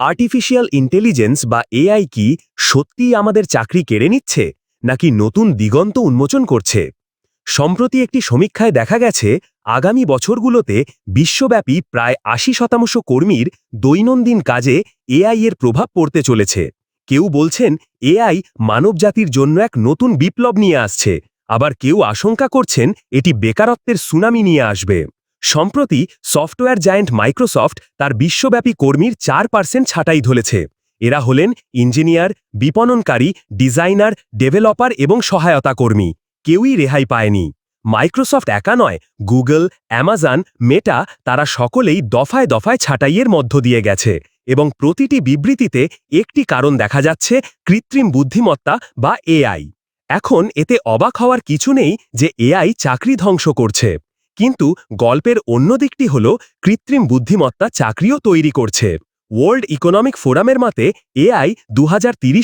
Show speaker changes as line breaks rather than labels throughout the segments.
Artificial intelligence বা AI কি সত্যিই আমাদের চাকরি কেড়ে নিচ্ছে, নাকি নতুন দিগন্ত উন্মোচন করছে? সম্প্রতি একটি সমীক্ষায় দেখা গেছে, আগামী বছরগুলোতে বিশ্বব্যাপী প্রায় আশি শতাংশ কর্মীর দৈনন্দিন কাজে এআই এর প্রভাব পড়তে চলেছে। কেউ বলছেন এআই মানবজাতির জন্য এক নতুন বিপ্লব নিয়ে আসছে, আবার কেউ আশঙ্কা করছেন, এটি বেকারত্বের সুনামি নিয়ে আসবে। সম্প্রতি সফটওয়্যার জায়ান্ট মাইক্রোসফট তার বিশ্বব্যাপী কর্মীর চার পার্সেন্ট ছাঁটাই ধরেছে। এরা হলেন ইঞ্জিনিয়ার, বিপণনকারী, ডিজাইনার, ডেভেলপার এবং সহায়তা কর্মী। কেউই রেহাই পায়নি। মাইক্রোসফট একা নয়, গুগল, অ্যামাজন, মেটা তারা সকলেই দফায় দফায় ছাঁটাইয়ের মধ্য দিয়ে গেছে এবং প্রতিটি বিবৃতিতে একটি কারণ দেখা যাচ্ছে, কৃত্রিম বুদ্ধিমত্তা বা এআই এখন এতে অবাক হওয়ার কিছু নেই যে এআই চাকরি ধ্বংস করছে। কিন্তু গল্পের অন্য দিকটি হল কৃত্রিম বুদ্ধিমত্তা চাকরিও তৈরি করছে। ওয়ার্ল্ড ইকোনমিক ফোরামের মতে এআই দু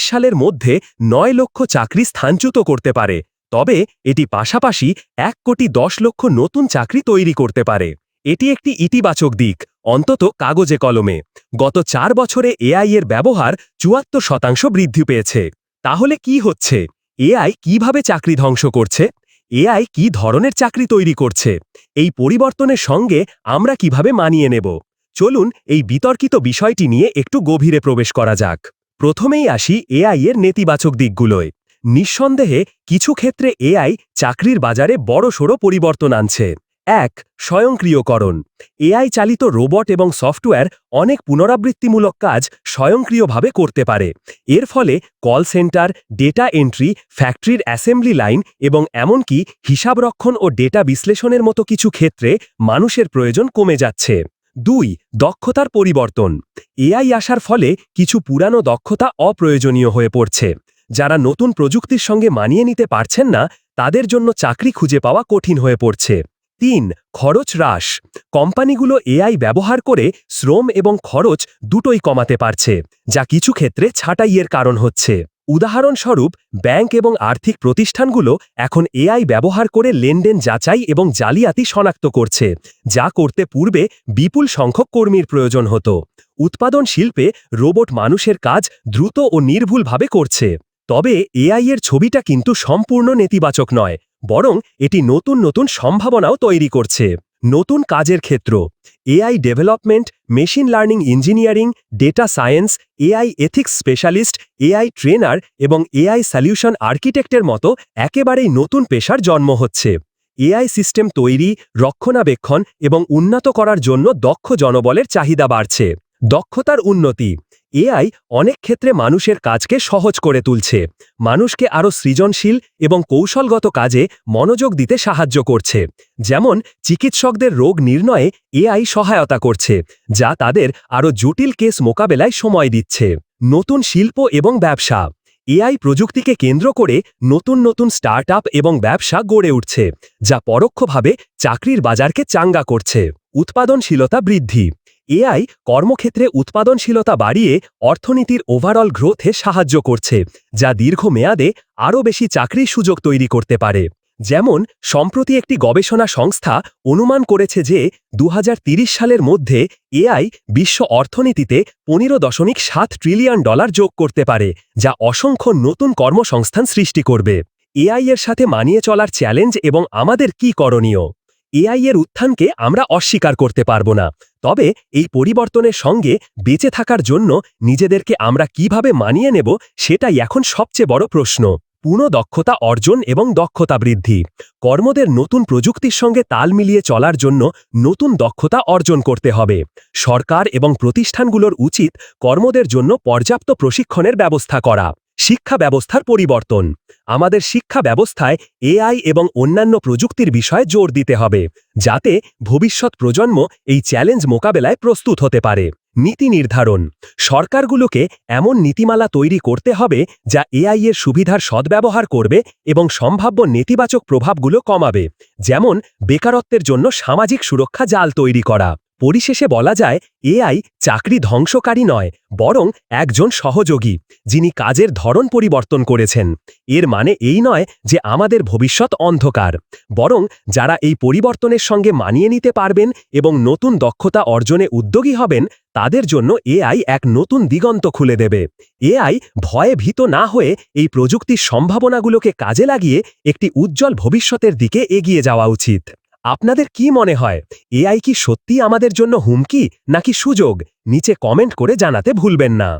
সালের মধ্যে নয় লক্ষ চাকরি স্থানচ্যুত করতে পারে। তবে এটি পাশাপাশি এক কোটি দশ লক্ষ নতুন চাকরি তৈরি করতে পারে। এটি একটি ইতিবাচক দিক, অন্তত কাগজে কলমে। গত চার বছরে এআই এর ব্যবহার চুয়াত্তর শতাংশ বৃদ্ধি পেয়েছে। তাহলে কি হচ্ছে? এআই কীভাবে চাকরি ধ্বংস করছে? এআই কি ধরনের চাকরি তৈরি করছে? এই পরিবর্তনের সঙ্গে আমরা কীভাবে মানিয়ে নেব? চলুন এই বিতর্কিত বিষয়টি নিয়ে একটু গভীরে প্রবেশ করা যাক। প্রথমেই আসি এআই এর নেতিবাচক দিকগুলোয়। নিঃসন্দেহে, কিছু ক্ষেত্রে এআই চাকরির বাজারে বড়সড় পরিবর্তন আনছে। এক, স্বয়ংক্রিয়করণ। এআই চালিত রোবট এবং সফটওয়্যার অনেক পুনরাবৃত্তিমূলক কাজ স্বয়ংক্রিয়ভাবে করতে পারে। এর ফলে কল সেন্টার, ডেটা এন্ট্রি, ফ্যাক্টরির অ্যাসেম্বলি লাইন এবং এমনকি হিসাবরক্ষণ ও ডেটা বিশ্লেষণের মতো কিছু ক্ষেত্রে মানুষের প্রয়োজন কমে যাচ্ছে। দুই, দক্ষতার পরিবর্তন। এআই আসার ফলে কিছু পুরানো দক্ষতা অপ্রয়োজনীয় হয়ে পড়ছে। যারা নতুন প্রযুক্তির সঙ্গে মানিয়ে নিতে পারছেন না, তাদের জন্য চাকরি খুঁজে পাওয়া কঠিন হয়ে পড়ছে। তিন, খরচ হ্রাস। কোম্পানিগুলো এআই ব্যবহার করে শ্রম এবং খরচ দুটোই কমাতে পারছে, যা কিছু ক্ষেত্রে ছাঁটাইয়ের কারণ হচ্ছে। উদাহরণস্বরূপ, ব্যাংক এবং আর্থিক প্রতিষ্ঠানগুলো এখন এআই ব্যবহার করে লেনদেন যাচাই এবং জালিয়াতি শনাক্ত করছে, যা করতে পূর্বে বিপুল সংখ্যক কর্মীর প্রয়োজন হতো। উৎপাদন শিল্পে রোবট মানুষের কাজ দ্রুত ও নির্ভুলভাবে করছে। তবে এআই এর ছবিটা কিন্তু সম্পূর্ণ নেতিবাচক নয় বরং এটি নতুন নতুন সম্ভাবনাও তৈরি করছে। নতুন কাজের ক্ষেত্র। AI development, machine learning engineering, data science, AI ethics specialist, AI trainer এবং এআই সলিউশন আর্কিটেক্টের মতো একেবারেই নতুন পেশার জন্ম হচ্ছে। এআই সিস্টেম তৈরি, রক্ষণাবেক্ষণ এবং উন্নত করার জন্য দক্ষ জনবলের চাহিদা বাড়ছে। দক্ষতার উন্নতি। এআই অনেক ক্ষেত্রে মানুষের কাজকে সহজ করে তুলছে। মানুষকে আরও সৃজনশীল এবং কৌশলগত কাজে মনোযোগ দিতে সাহায্য করছে। যেমন, চিকিৎসকদের রোগ নির্ণয়ে এআই সহায়তা করছে, যা তাদের আরও জটিল কেস মোকাবেলায় সময় দিচ্ছে। নতুন শিল্প এবং ব্যবসা। এআই প্রযুক্তিকে কেন্দ্র করে নতুন নতুন স্টার্ট এবং ব্যবসা গড়ে উঠছে, যা পরোক্ষভাবে চাকরির বাজারকে চাঙ্গা করছে। উৎপাদনশীলতা বৃদ্ধি। এআই কর্মক্ষেত্রে উৎপাদনশীলতা বাড়িয়ে অর্থনীতির ওভারঅল গ্রোথে সাহায্য করছে, যা দীর্ঘমেয়াদে আরও বেশি চাকরির সুযোগ তৈরি করতে পারে। যেমন, সম্প্রতি একটি গবেষণা সংস্থা অনুমান করেছে যে দু সালের মধ্যে এআই বিশ্ব অর্থনীতিতে পনেরো দশমিক সাত ট্রিলিয়ন ডলার যোগ করতে পারে, যা অসংখ্য নতুন কর্মসংস্থান সৃষ্টি করবে। এআই এর সাথে মানিয়ে চলার চ্যালেঞ্জ এবং আমাদের কি করণীয়? এআই এর উত্থানকে আমরা অস্বীকার করতে পারব না। তবে এই পরিবর্তনের সঙ্গে বেঁচে থাকার জন্য নিজেদেরকে আমরা কীভাবে মানিয়ে নেব সেটাই এখন সবচেয়ে বড় প্রশ্ন। পুনঃ দক্ষতা অর্জন এবং দক্ষতা বৃদ্ধি। কর্মদের নতুন প্রযুক্তির সঙ্গে তাল মিলিয়ে চলার জন্য নতুন দক্ষতা অর্জন করতে হবে। সরকার এবং প্রতিষ্ঠানগুলোর উচিত কর্মদের জন্য পর্যাপ্ত প্রশিক্ষণের ব্যবস্থা করা। শিক্ষা ব্যবস্থার পরিবর্তন। আমাদের শিক্ষা ব্যবস্থায় এআই এবং অন্যান্য প্রযুক্তির বিষয়ে জোর দিতে হবে, যাতে ভবিষ্যৎ প্রজন্ম এই চ্যালেঞ্জ মোকাবেলায় প্রস্তুত হতে পারে। নীতি নির্ধারণ। সরকারগুলোকে এমন নীতিমালা তৈরি করতে হবে, যা এআই এর সুবিধার সদ্ব্যবহার করবে এবং সম্ভাব্য নেতিবাচক প্রভাবগুলো কমাবে, যেমন বেকারত্বের জন্য সামাজিক সুরক্ষা জাল তৈরি করা। পরিশেষে বলা যায় এআই চাকরি ধ্বংসকারী নয়, বরং একজন সহযোগী, যিনি কাজের ধরন পরিবর্তন করেছেন। এর মানে এই নয় যে আমাদের ভবিষ্যৎ অন্ধকার, বরং যারা এই পরিবর্তনের সঙ্গে মানিয়ে নিতে পারবেন এবং নতুন দক্ষতা অর্জনে উদ্যোগী হবেন, তাদের জন্য এআই এক নতুন দিগন্ত খুলে দেবে। এআই ভয়ে ভীত না হয়ে এই প্রযুক্তির সম্ভাবনাগুলোকে কাজে লাগিয়ে একটি উজ্জ্বল ভবিষ্যতের দিকে এগিয়ে যাওয়া উচিত। আপনাদের কি মনে হয়? এআই কি সত্যি আমাদের জন্য হুমকি নাকি সুযোগ? নিচে কমেন্ট করে জানাতে ভুলবেন না।